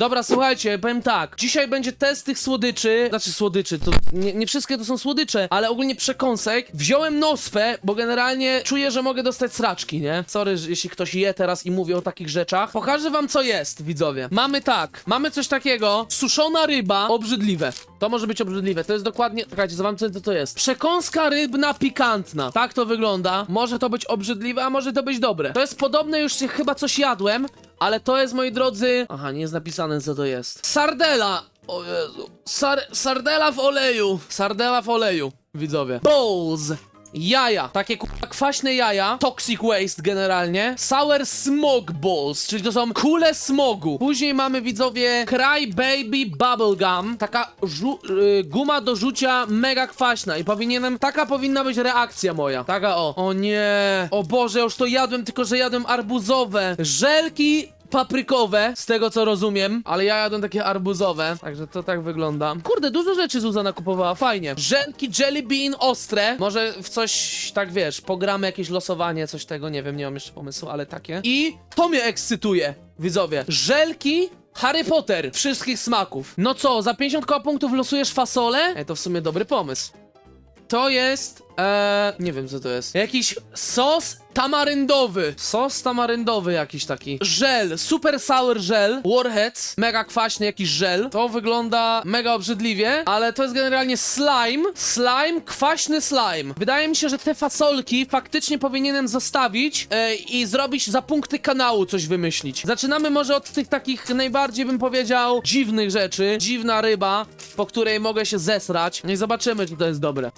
Dobra, słuchajcie, powiem tak. Dzisiaj będzie test tych słodyczy. Znaczy słodyczy, to nie, nie wszystkie to są słodycze, ale ogólnie przekąsek. Wziąłem nosfę, bo generalnie czuję, że mogę dostać sraczki, nie? Sorry, jeśli ktoś je teraz i mówi o takich rzeczach. Pokażę wam, co jest, widzowie. Mamy tak, mamy coś takiego. Suszona ryba, obrzydliwe. To może być obrzydliwe, to jest dokładnie... Czekajcie, zobaczcie, co to jest. Przekąska rybna pikantna. Tak to wygląda. Może to być obrzydliwe, a może to być dobre. To jest podobne, już się chyba coś jadłem, ale to jest, moi drodzy... Aha, nie jest napisane, co to jest. Sardela! O Jezu. Sar sardela w oleju. Sardela w oleju, widzowie. Bowls. Jaja, takie kurwa kwaśne jaja, toxic waste generalnie, sour smog balls, czyli to są kule smogu. Później mamy widzowie Cry Baby Bubblegum, taka y, guma do rzucia mega kwaśna i powinienem, taka powinna być reakcja moja. Taka o. O nie, o Boże, już to jadłem, tylko że jadłem arbuzowe. Żelki paprykowe, z tego co rozumiem, ale ja jadłem takie arbuzowe, także to tak wygląda. Kurde, dużo rzeczy Zuzana kupowała, fajnie. Żelki Jelly Bean ostre, może w coś, tak wiesz, pogramy jakieś losowanie, coś tego, nie wiem, nie mam jeszcze pomysłu, ale takie. I to mnie ekscytuje, widzowie. Żelki Harry Potter, wszystkich smaków. No co, za 50 koła punktów losujesz fasolę? Ej, to w sumie dobry pomysł. To jest. Eee, nie wiem co to jest. Jakiś sos tamaryndowy. Sos tamaryndowy jakiś taki. Żel, super sour żel. Warheads, mega kwaśny jakiś żel. To wygląda mega obrzydliwie, ale to jest generalnie slime. Slime, kwaśny slime. Wydaje mi się, że te fasolki faktycznie powinienem zostawić e, i zrobić za punkty kanału coś wymyślić. Zaczynamy może od tych takich najbardziej bym powiedział dziwnych rzeczy. Dziwna ryba, po której mogę się zesrać. No i zobaczymy, czy to jest dobre.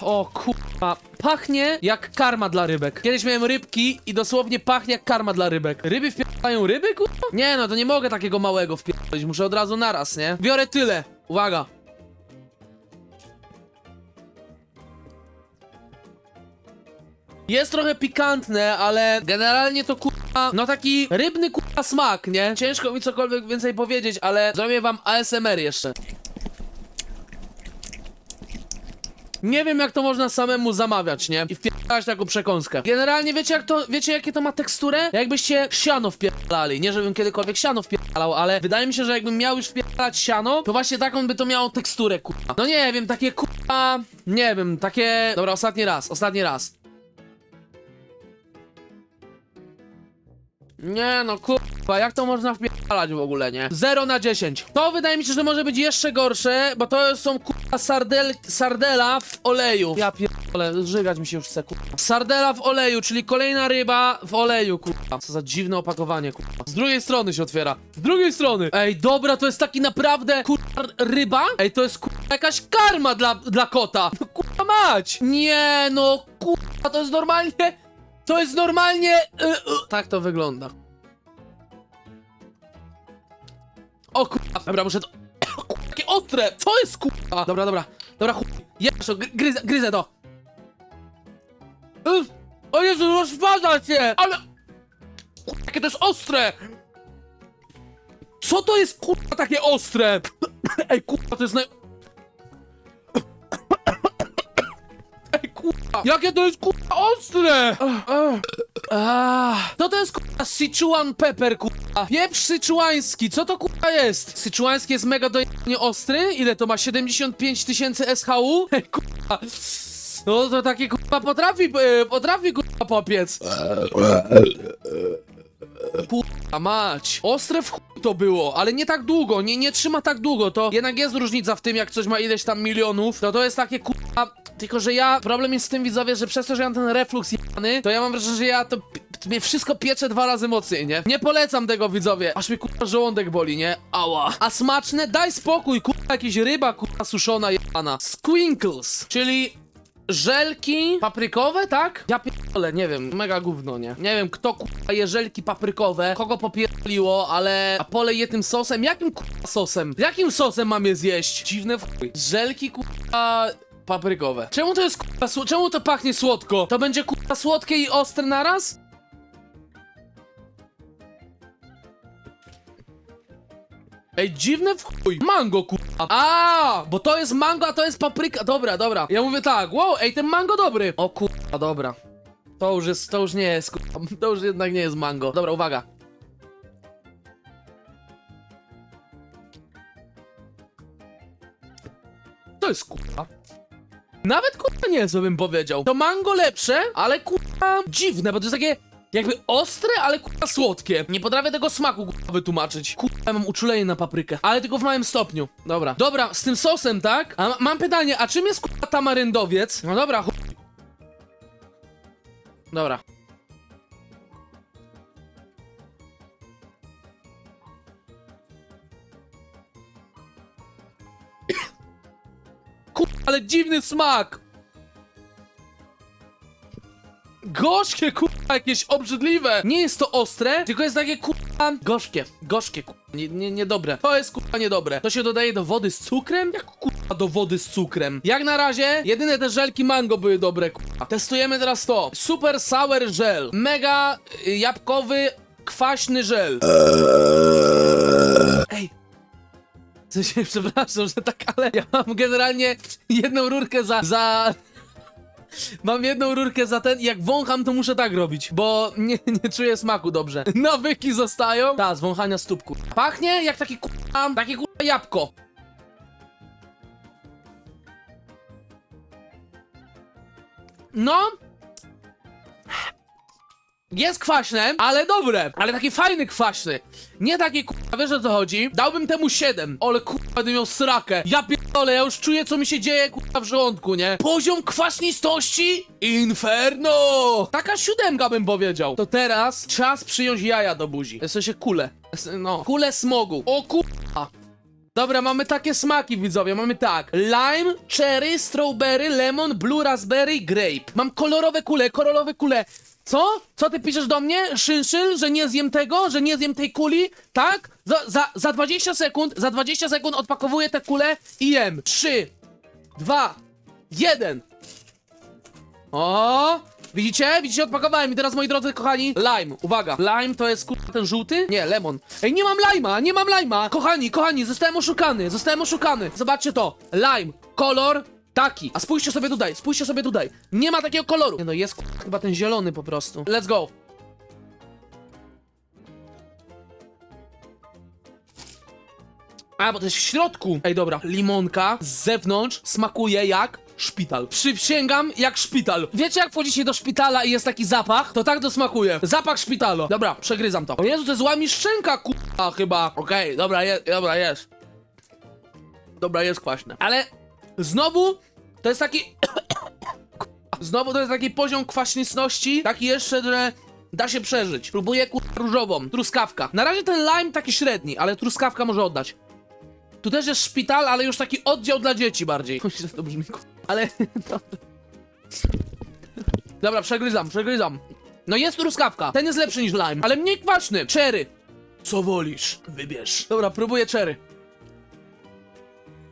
O kurwa, pachnie jak karma dla rybek. Kiedyś miałem rybki i dosłownie pachnie jak karma dla rybek. Ryby wpierają ryby, kurwa? Nie no, to nie mogę takiego małego wpierdolić, muszę od razu naraz, nie? Biorę tyle. Uwaga. Jest trochę pikantne, ale generalnie to kurwa, no taki rybny kurwa smak, nie? Ciężko mi cokolwiek więcej powiedzieć, ale zrobię wam ASMR jeszcze. Nie wiem jak to można samemu zamawiać, nie? I wpierdalać taką przekąskę. Generalnie wiecie jak to, wiecie jakie to ma teksturę? Jakbyście siano wpierdalali. Nie żebym kiedykolwiek siano wpierdalał, ale wydaje mi się, że jakbym miał już wpierdalać siano, to właśnie taką by to miało teksturę, kurwa. No nie wiem, takie kurwa, nie wiem, takie... Dobra, ostatni raz, ostatni raz. Nie no, kurwa, jak to można wpierdalać w ogóle, nie? 0 na 10. To wydaje mi się, że może być jeszcze gorsze, bo to są kurwa sardel, sardela w oleju. Ja pierdolę, żygać mi się już chce, kurwa. Sardela w oleju, czyli kolejna ryba w oleju, kurwa. Co za dziwne opakowanie, kurwa. Z drugiej strony się otwiera. Z drugiej strony. Ej, dobra, to jest taki naprawdę, kurwa, ryba? Ej, to jest, kurwa, jakaś karma dla, dla kota. No, kurwa mać. Nie, no, kurwa, to jest normalnie... To jest normalnie. y, y, tak to wygląda. Dobra, muszę to. Jakie ostre! Co jest kurwa? Dobra, dobra, dobra, chuj. Jesz to, gry- gryzę, gryzę to. Uff, o Jezu, rozpada się! Ale. Jakie to jest ostre! Co to jest kurwa takie ostre? Ej, kurwa, to jest naj. Ej, kurwa! Jakie to jest kurwa ostre! Ah, to to jest kurwa Sichuan pepper kurwa. Pieprz syczuański, co to kurwa jest? Syczuański jest mega dojebnie ostry? Ile to ma? 75 tysięcy SHU? Kurwa. No to takie kurwa potrafi, e, potrafi kurwa popiec. Kurwa mać. Ostre w chuj to było, ale nie tak długo, nie, nie trzyma tak długo, to jednak jest różnica w tym, jak coś ma ileś tam milionów, to to jest takie kurwa... Tylko, że ja, problem jest z tym widzowie, że przez to, że ja mam ten reflux jebany, to ja mam wrażenie, że ja to... Mnie wszystko piecze dwa razy mocniej, nie? Nie polecam tego widzowie, aż mi kurwa żołądek boli, nie? Ała. A smaczne? Daj spokój, kurwa, jakieś ryba, kurwa, suszona jebana. Squinkles, czyli Żelki paprykowe, tak? Ja pierdolę, nie wiem, mega gówno, nie? Nie wiem, kto kurwa je żelki paprykowe, kogo popierdoliło, ale... A polej je tym sosem? Jakim kurwa sosem? Jakim sosem mam je zjeść? Dziwne w. Żelki kurwa... Paprykowe. Czemu to jest kurwa Czemu to pachnie słodko? To będzie kurwa słodkie i ostre naraz? Ej, dziwne w chuj. Mango, kurwa. A, bo to jest mango, a to jest papryka. Dobra, dobra. Ja mówię tak, wow, ej, ten mango dobry. O kurwa, dobra. To już jest, to już nie jest kurwa. To już jednak nie jest mango. Dobra, uwaga. To jest kurwa. Nawet kurwa nie, co bym powiedział. To mango lepsze, ale kurwa dziwne, bo to jest takie jakby ostre, ale kurwa słodkie. Nie potrafię tego smaku kurwa wytłumaczyć. Kurwa, mam uczulenie na paprykę, ale tylko w małym stopniu. Dobra. Dobra, z tym sosem, tak? A ma- mam pytanie, a czym jest kurwa tamaryndowiec? No dobra, chuj. Dobra. Kurwa, ale dziwny smak! Gorzkie, kurwa, jakieś obrzydliwe! Nie jest to ostre, tylko jest takie, kurwa, gorzkie. Gorzkie, kurwa, nie, nie, niedobre. To jest, kurwa, niedobre. To się dodaje do wody z cukrem? Jak, kurwa, do wody z cukrem? Jak na razie, jedyne te żelki mango były dobre, kurwa. Testujemy teraz to. Super sour gel. Mega y, jabłkowy, kwaśny żel. Ej, w sensie, przepraszam, że tak, ale ja mam generalnie jedną rurkę za... za... Mam jedną rurkę za ten jak wącham, to muszę tak robić, bo nie, nie czuję smaku dobrze. Nawyki zostają. Ta, z wąchania stóp, kur... Pachnie jak taki kurwa, takie kurwa jabłko. No. Jest kwaśne, ale dobre. Ale taki fajny kwaśny. Nie taki wiesz o co chodzi? Dałbym temu 7. Ale kurwa, będę miał srakę. Ja pierdolę, ja już czuję co mi się dzieje kurwa w żołądku, nie? Poziom kwaśnistości? Inferno! Taka siódemka bym powiedział. To teraz czas przyjąć jaja do buzi. W sensie kule. No, kule smogu. O kurwa. Dobra, mamy takie smaki, widzowie. Mamy tak: lime, cherry, strawberry, lemon, blue raspberry, grape. Mam kolorowe kule, kolorowe kule. Co? Co ty piszesz do mnie? Szynszyl, że nie zjem tego, że nie zjem tej kuli? Tak? Za, za, za 20 sekund, za 20 sekund odpakowuję te kule i jem. 3, 2, 1. O! Widzicie? Widzicie? Odpakowałem i teraz, moi drodzy kochani, lime. Uwaga. Lime to jest kurwa ten żółty? Nie, lemon. Ej, nie mam lime'a, nie mam lime'a. Kochani, kochani, zostałem oszukany, zostałem oszukany. Zobaczcie to. Lime. Kolor taki. A spójrzcie sobie tutaj, spójrzcie sobie tutaj. Nie ma takiego koloru. Nie no, jest chyba ten zielony po prostu. Let's go. A, bo to jest w środku. Ej, dobra. Limonka z zewnątrz smakuje jak szpital. Przysięgam jak szpital. Wiecie, jak wchodzicie do szpitala i jest taki zapach? To tak to smakuje. Zapach szpitalu. Dobra, przegryzam to. O Jezu, to jest łami szczęka, kurwa, chyba. Okej, dobra, je, dobra, jest. Dobra, jest kwaśne. Ale znowu to jest taki... Znowu to jest taki poziom kwaśnisności, taki jeszcze, że da się przeżyć. Próbuję kurwa różową, truskawka. Na razie ten lime taki średni, ale truskawka może oddać. Tu też jest szpital, ale już taki oddział dla dzieci bardziej. Oj, to brzmi ku- Ale... Dobra, przegryzam, przegryzam. No jest truskawka. Ten jest lepszy niż lime, ale mniej kwaśny. Cherry. Co wolisz? Wybierz. Dobra, próbuję cherry.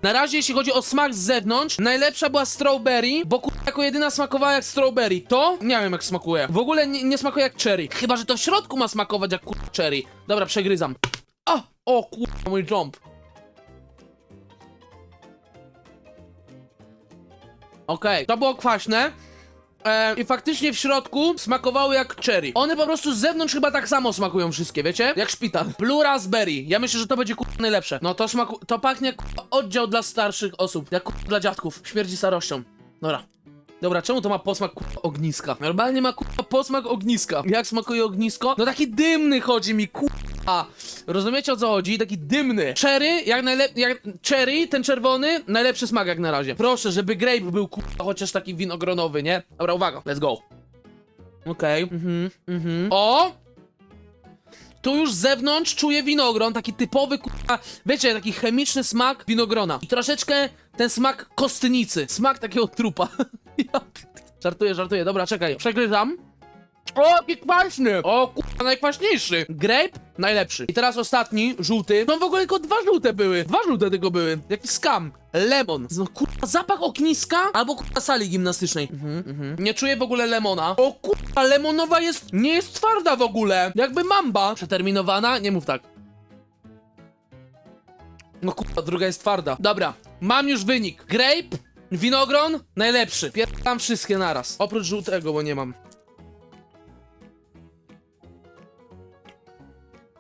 Na razie, jeśli chodzi o smak z zewnątrz, najlepsza była strawberry, bo kurwa jako jedyna smakowała jak strawberry. To nie wiem jak smakuje. W ogóle nie, nie smakuje jak cherry. Chyba, że to w środku ma smakować jak kurwa cherry. Dobra, przegryzam. O! O kurwa, mój jump. Okej, to było kwaśne. E, I faktycznie w środku smakowały jak cherry. One po prostu z zewnątrz chyba tak samo smakują wszystkie, wiecie? Jak szpital. Blue raspberry. Ja myślę, że to będzie kurwa najlepsze. No to smaku... To pachnie jak oddział dla starszych osób. Jak kurwa dla dziadków. Śmierdzi starością. Dobra. Dobra, czemu to ma posmak kurwa ogniska? Normalnie ma kurwa posmak ogniska. Jak smakuje ognisko? No taki dymny chodzi mi kurwa. Rozumiecie o co chodzi? Taki dymny. Cherry, jak najlepiej, jak cherry, ten czerwony, najlepszy smak jak na razie. Proszę, żeby grape był kurwa chociaż taki winogronowy, nie? Dobra, uwaga, let's go. Okej, mhm, mhm. O! Tu już z zewnątrz czuję winogron, taki typowy kurwa, wiecie, taki chemiczny smak winogrona. I troszeczkę ten smak kostnicy, smak takiego trupa. Żartuję, żartuję, dobra, czekaj, przegryzam. O, jaki kwaśny! O, kurwa, najkwaśniejszy. Grape, najlepszy. I teraz ostatni, żółty. No w ogóle tylko dwa żółte były. Dwa żółte tylko były. Jaki skam. Lemon. No kurwa, zapach ogniska albo kurwa sali gimnastycznej. Mhm, mhm. Nie czuję w ogóle lemona. O kurwa, lemonowa jest, nie jest twarda w ogóle. Jakby mamba. Przeterminowana? Nie mów tak. No kurwa, druga jest twarda. Dobra, mam już wynik. Grape, winogron, najlepszy. Pierdam wszystkie naraz. Oprócz żółtego, bo nie mam.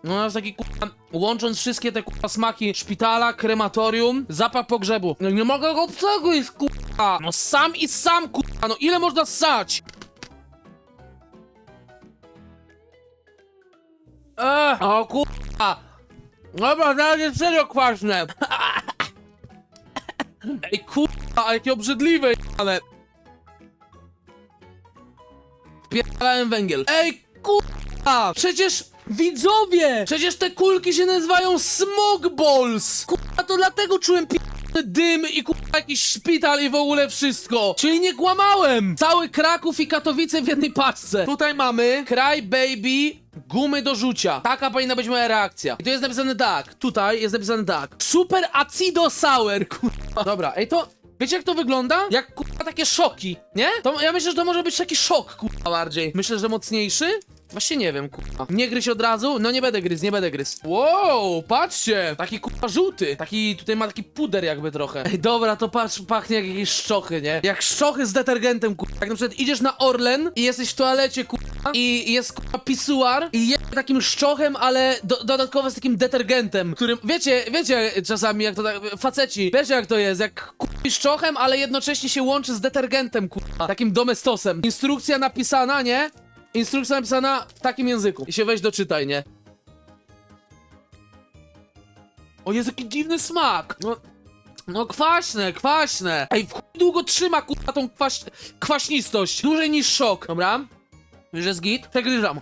No jest taki kurwa, łącząc wszystkie te kurwa smaki szpitala, krematorium, zapach pogrzebu. No nie mogę go obcego jest kurwa. No sam i sam kurwa, no ile można ssać? Eee, o kurwa. Dobra, teraz jest serio kwaśne. Ej kurwa, jakie obrzydliwe ale. Wpierdalałem węgiel. Ej kurwa, przecież widzowie, przecież te kulki się nazywają smog balls. Kurwa, to dlatego czułem pi- dym i kurwa jakiś szpital i w ogóle wszystko. Czyli nie kłamałem. Cały Kraków i Katowice w jednej paczce. Tutaj mamy Cry Baby gumy do rzucia. Taka powinna być moja reakcja. I tu jest napisane tak. Tutaj jest napisane tak. Super acido sour. Kurwa. Dobra, ej to... Wiecie jak to wygląda? Jak kurwa takie szoki, nie? To ja myślę, że to może być taki szok, kurwa bardziej. Myślę, że mocniejszy? Właśnie nie wiem, kurwa. Nie gryź od razu? No nie będę gryz, nie będę gryz. Wow, patrzcie! Taki kurwa żółty. Taki, tutaj ma taki puder jakby trochę. Ej, dobra, to patrz, pachnie jak jakieś szczochy, nie? Jak szczochy z detergentem, kurwa. Jak na przykład idziesz na Orlen i jesteś w toalecie, kurwa, i jest kurwa pisuar i je takim szczochem, ale do, dodatkowo z takim detergentem, którym, wiecie, wiecie czasami jak to tak, faceci, wiecie jak to jest, jak kupisz szczochem, ale jednocześnie się łączy z detergentem, kurwa, takim domestosem. Instrukcja napisana, nie? Instrukcja napisana w takim języku. I się weź doczytaj, nie? O, jest jaki dziwny smak! No, no kwaśne, kwaśne! Ej, w chuj długo trzyma, kurwa, tą kwaś, kwaśnistość. Dłużej niż szok. Dobra? Już jest git? Przegryzam.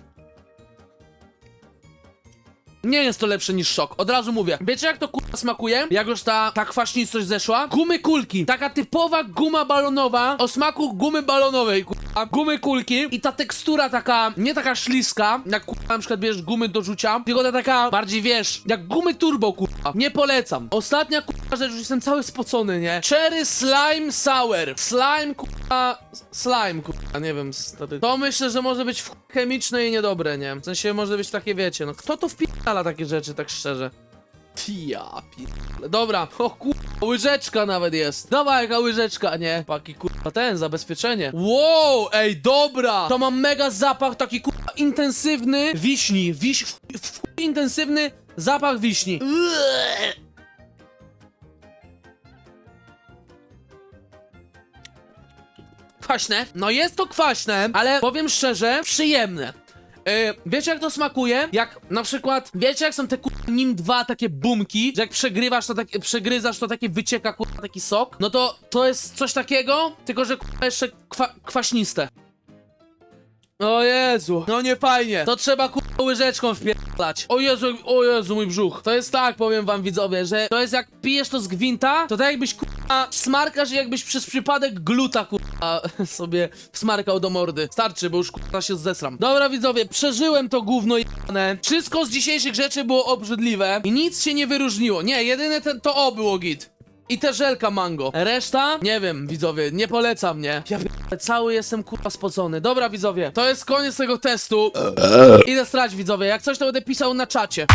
Nie jest to lepsze niż szok, od razu mówię. Wiecie jak to kurwa smakuje? Jak już ta, ta kwaśnistość zeszła? Gumy kulki. Taka typowa guma balonowa o smaku gumy balonowej, kurwa. Gumy kulki i ta tekstura taka, nie taka śliska, jak kurwa na przykład bierzesz gumy do rzucia, tylko ta taka bardziej wiesz, jak gumy turbo, kurwa. Nie polecam. Ostatnia kurwa rzecz, już jestem cały spocony, nie? Cherry slime sour. Slime, kurwa, slime, kurwa, nie wiem, stary. To myślę, że może być chemiczne i niedobre, nie? W sensie może być takie, wiecie, no kto to wpierdala takie rzeczy, tak szczerze? Ja pierdolę. Dobra, o kurwa, łyżeczka nawet jest. Dobra, jaka łyżeczka, nie? Paki kurwa, ten, zabezpieczenie. Wow, ej, dobra! To ma mega zapach taki kurwa intensywny wiśni. Wiś, w, w, intensywny zapach wiśni. Ueee. Kwaśne? No jest to kwaśne, ale powiem szczerze, przyjemne. Yy, wiecie jak to smakuje? Jak na przykład, wiecie jak są te kurwa nim dwa takie bumki, że jak przegrywasz to takie, przegryzasz to takie wycieka kurwa taki sok? No to to jest coś takiego, tylko że kurwa jeszcze kwa, kwaśniste. O Jezu, no nie fajnie. To trzeba kurwa łyżeczką wpierdalać. O Jezu, o Jezu, mój brzuch. To jest tak, powiem wam widzowie, że to jest jak pijesz to z gwinta, to tak jakbyś kurwa smarkasz i jakbyś przez przypadek gluta kurwa sobie smarkał do mordy. Starczy, bo już kurwa się zesram. Dobra widzowie, przeżyłem to gówno jane. Wszystko z dzisiejszych rzeczy było obrzydliwe i nic się nie wyróżniło. Nie, jedyne ten, to o było git. I te żelka mango. Reszta? Nie wiem, widzowie, nie polecam, nie? Ja cały jestem kurwa spocony. Dobra, widzowie, to jest koniec tego testu. Idę strać, widzowie. Jak coś, to będę pisał na czacie.